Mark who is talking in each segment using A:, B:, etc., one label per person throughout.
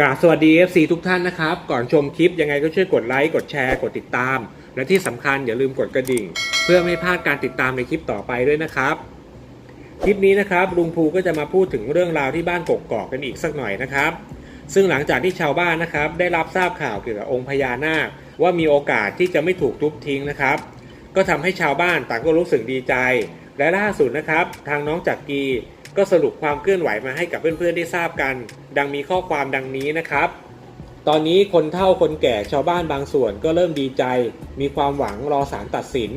A: กราบสวัสดี FC ทุกท่านนะครับ ก่อนชมคลิปยังไงก็ช่วยกดไลค์กดแชร์กดติดตาม และที่สำคัญอย่าลืมกดกระดิ่ง เพื่อไม่พลาดการติดตามในคลิปต่อไปด้วยนะครับ คลิปนี้นะครับลุงภูก็จะมาพูดถึงเรื่องราวที่บ้านกกอกกันอีกสักหน่อยนะครับ ซึ่งหลังจากที่ชาวบ้านนะครับ ได้รับทราบข่าวเกี่ยวกับองค์พญานาค ว่ามีโอกาสที่จะไม่ถูกทุบทิ้งนะครับ ก็ทำให้ชาวบ้านต่างก็รู้สึกดีใจ และล่าสุดนะครับ ทางน้องจักรี ก็สรุปความเคลื่อนไหวมาให้กับเพื่อนๆได้ทราบกัน ดังมีข้อความดังนี้นะครับ ตอนนี้คนเฒ่าคนแก่ชาวบ้านบางส่วนก็เริ่มดีใจ มีความหวังรอศาลตัดสิน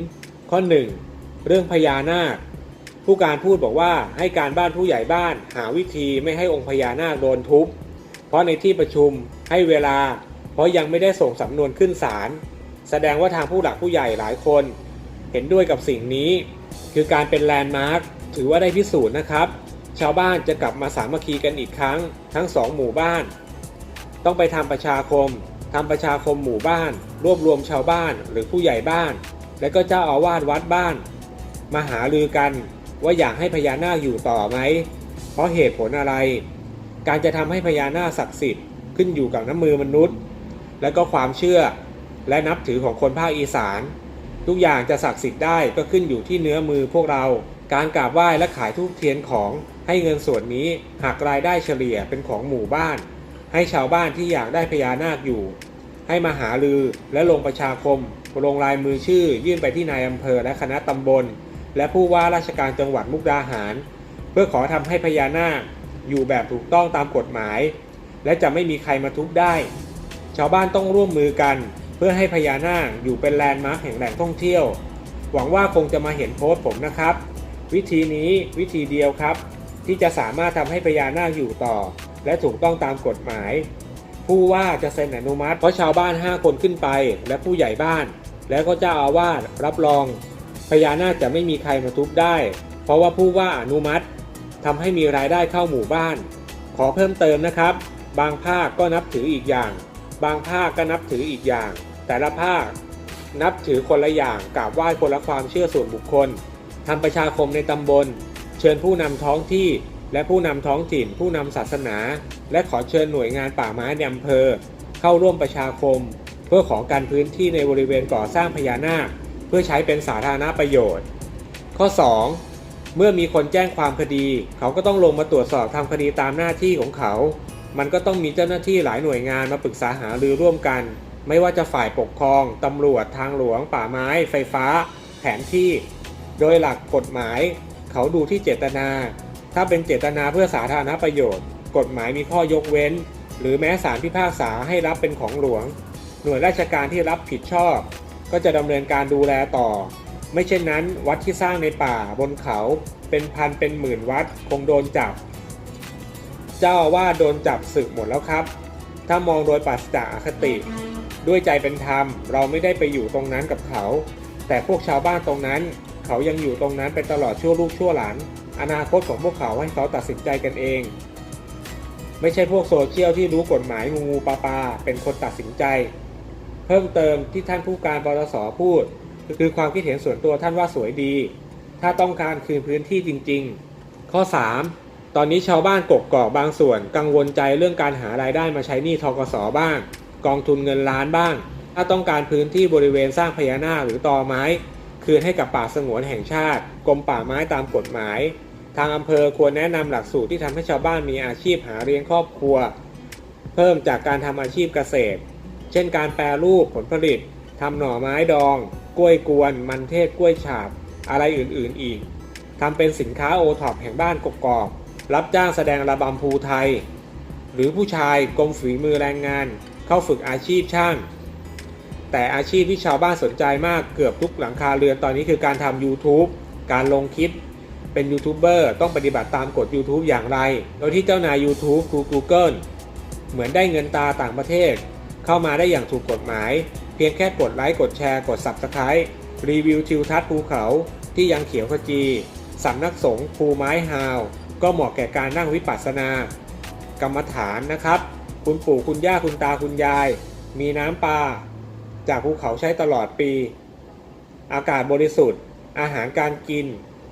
A: ข้อ 1. เรื่องพญานาค ผู้การพูดบอกว่าให้การบ้านผู้ใหญ่บ้านหาวิธีไม่ให้องค์พญานาคโดนทุบ เพราะในที่ประชุมให้เวลา เพราะยังไม่ได้ส่งสำนวนขึ้นศาลแสดงว่าทางผู้หลักผู้ใหญ่หลายคน เห็นด้วยกับสิ่งนี้ คือการเป็นแลนด์มาร์คถือว่าได้พิสูจน์นะครับ ชาวบ้านจะกลับมาสามัคคีกันอีกครั้ง ทั้งสองหมู่บ้าน ต้องไปทำประชาคมทำประชาคมหมู่บ้าน รวบรวมชาวบ้านหรือผู้ใหญ่บ้าน และก็เจ้าอาวาสวัดบ้าน มาหาลือกันว่าอยากให้พญานาคอยู่ต่อไหม เพราะเหตุผลอะไร การจะทำให้พญานาคศักดิ์สิทธิ์ขึ้นอยู่กับน้ำมือมนุษย์ และก็ความเชื่อ และนับถือของคนภาคอีสาน ทุกอย่างจะศักดิ์สิทธิ์ได้ก็ขึ้นอยู่ที่เนื้อมือพวกเรา การกราบไหว้และขายทูบเทียนของ ให้เงินส่วนนี้หักรายได้เฉลี่ยเป็นของหมู่บ้าน ให้ชาวบ้านที่อยากได้พญานาคอยู่ ให้มาหาลือและลงประชาคม ลงลายมือชื่อ ยื่นไปที่นายอำเภอและคณะตำบล และผู้ว่าราชการจังหวัดมุกดาหาร เพื่อขอทำให้พญานาคอยู่แบบถูกต้องตามกฎหมาย และจะไม่มีใครมาทุบได้ ชาวบ้านต้องร่วมมือกัน เพื่อให้พญานาคอยู่เป็นแลนด์มาร์คแห่งแหล่งท่องเที่ยว หวังว่าคงจะมาเห็นโพสต์ผมนะครับ วิธีนี้วิธีเดียวครับ ที่จะสามารถทำให้พญานาคอยู่ต่อ และถูกต้องตามกฎหมาย ผู้ว่าจะเซ็นอนุมัติ เพราะชาวบ้าน 5 คนขึ้นไป และผู้ใหญ่บ้าน แล้วก็เจ้าอาวาสรับรอง พญานาคจะไม่มีใครมาทุบได้ เพราะว่าผู้ว่าอนุมัติทำให้มีรายได้เข้าหมู่บ้าน ขอเพิ่มเติมนะครับ บางภาคก็นับถืออีกอย่าง บางภาคก็นับถืออีกอย่าง แต่ละภาค นับถือคนละอย่างกราบไหว้คนละความเชื่อส่วนบุคคลทำประชาคมในตำบล เชิญผู้นำท้องที่และผู้นำท้องถิ่น ผู้นำศาสนา และขอเชิญหน่วยงานป่าไม้ในอำเภอ เข้าร่วมประชาคม เพื่อขอการพื้นที่ในบริเวณก่อสร้างพญานาค เพื่อใช้เป็นสาธารณประโยชน์ ข้อ 2 เมื่อมีคนแจ้งความคดี เขาก็ต้องลงมาตรวจสอบทำคดีตามหน้าที่ของเขา มันก็ต้องมีเจ้าหน้าที่หลายหน่วยงานมาปรึกษาหารือร่วมกัน ไม่ว่าจะฝ่ายปกครองตำรวจทางหลวง ป่าไม้ ไฟฟ้า แผนที่ โดยหลักกฎหมาย เขาดูที่เจตนา ถ้าเป็นเจตนาเพื่อสาธารณประโยชน์ กฎหมายมีข้อยกเว้น หรือแม้ศาลพิพากษาให้รับเป็นของหลวง หน่วยราชการที่รับผิดชอบ ก็จะดำเนินการดูแลต่อ ไม่เช่นนั้น วัดที่สร้างในป่าบนเขาเป็นพันเป็นหมื่นวัดคงโดนจับ เจ้าว่าโดนจับศึกหมดแล้วครับ ถ้ามองโดยปราศจากอคติ ด้วยใจเป็นธรรม เราไม่ได้ไปอยู่ตรงนั้นกับเขา แต่พวกชาวบ้านตรงนั้น เขายังอยู่ตรงนั้นไปตลอดชั่วลูกชั่วหลาน อนาคตของพวกเขาให้เขาตัดสินใจกันเอง ไม่ใช่พวกโซเชียลที่รู้กฎหมายงูงูปลาปลาเป็นคนตัดสินใจ เพิ่มเติมที่ท่านผู้การปตสพูดคือความคิดเห็นส่วนตัวท่านว่าสวยดี ถ้าต้องการคืนพื้นที่จริง ๆ ข้อ 3 ตอนนี้ชาวบ้านกกกอกบางส่วน กังวลใจเรื่องการหารายได้มาใช้หนี้ทกสบ้าง กองทุนเงินล้านบ้าง ถ้าต้องการพื้นที่บริเวณสร้างพญานาคหรือตอไม้ คืนให้กับป่าสงวนแห่งชาติกรมป่าไม้ตามกฎหมาย ทางอำเภอควรแนะนำหลักสูตรที่ทำให้ชาวบ้านมีอาชีพหาเลี้ยงครอบครัว เพิ่มจากการทำอาชีพเกษตร เช่นการแปรรูปผลผลิตทำหน่อไม้ดอง กล้วยกวน มันเทศกล้วยฉาบ อะไรอื่นๆอีกทำเป็นสินค้าโอท็อปแห่งบ้านกกอกรับจ้างแสดงระบำภูไทย หรือผู้ชายกรมฝีมือแรงงาน เข้าฝึกอาชีพช่าง แต่อาชีพที่ชาวบ้านสนใจมากเกือบทุกหลังคาเรือนตอนนี้คือการทำ YouTube การลงคลิป เป็นยูทูบเบอร์ต้องปฏิบัติตามกฎ YouTube อย่างไร โดยที่เจ้านาย YouTube คือ Google เหมือนได้เงินตาต่างประเทศ เข้ามาได้อย่างถูกกฎหมาย เพียงแค่กดไลค์กดแชร์กด Subscribe รีวิวทิวทัศน์ภูเขาที่ยังเขียวขจีสำนักสงฆ์ภูไม้ฮาว ก็เหมาะแก่การนั่งวิปัสสนา กรรมฐานนะครับ คุณปู่คุณย่าคุณตาคุณยาย มีน้ำปลา จากภูเขาใช้ตลอดปี อากาศบริสุทธิ์ อาหารการกิน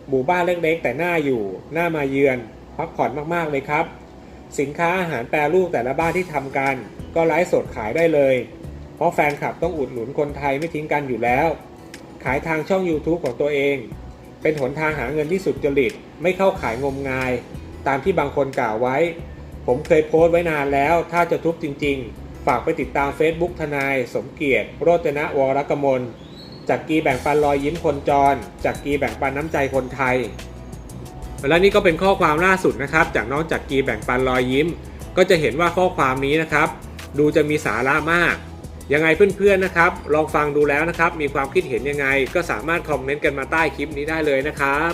A: หมู่บ้านเล็กๆ แต่น่าอยู่น่ามาเยือน พักผ่อนมากๆเลยครับ สินค้าอาหารแปรรูปแต่ละบ้านที่ทำกัน ก็ไลฟ์สดขายได้เลย เพราะแฟนคลับต้องอุดหนุนคนไทยไม่ทิ้งกันอยู่แล้ว ขายทางช่อง YouTube ของตัวเอง เป็นหนทางหาเงินที่สุดจริต ไม่เข้าขายงมงาย ตามที่บางคนกล่าวไว้ ผมเคยโพสต์ไว้นานแล้ว ถ้าจะทุบจริง ๆ ฝากไปติดตาม Facebook ทนาย สมเกียรติ โรจนะวรกมลจากกีแบ่งปันรอยยิ้มคนจร จากกีแบ่งปันน้ำใจคนไทย และนี่ก็เป็นข้อความล่าสุดนะครับ จากน้องจากกีแบ่งปันรอยยิ้ม ก็จะเห็นว่าข้อความนี้นะครับ ดูจะมีสาระมาก ยังไงเพื่อนๆนะครับ ลองฟังดูแล้วนะครับ มีความคิดเห็นยังไง ก็สามารถคอมเมนต์กันมาใต้คลิปนี้ได้เลยนะครับ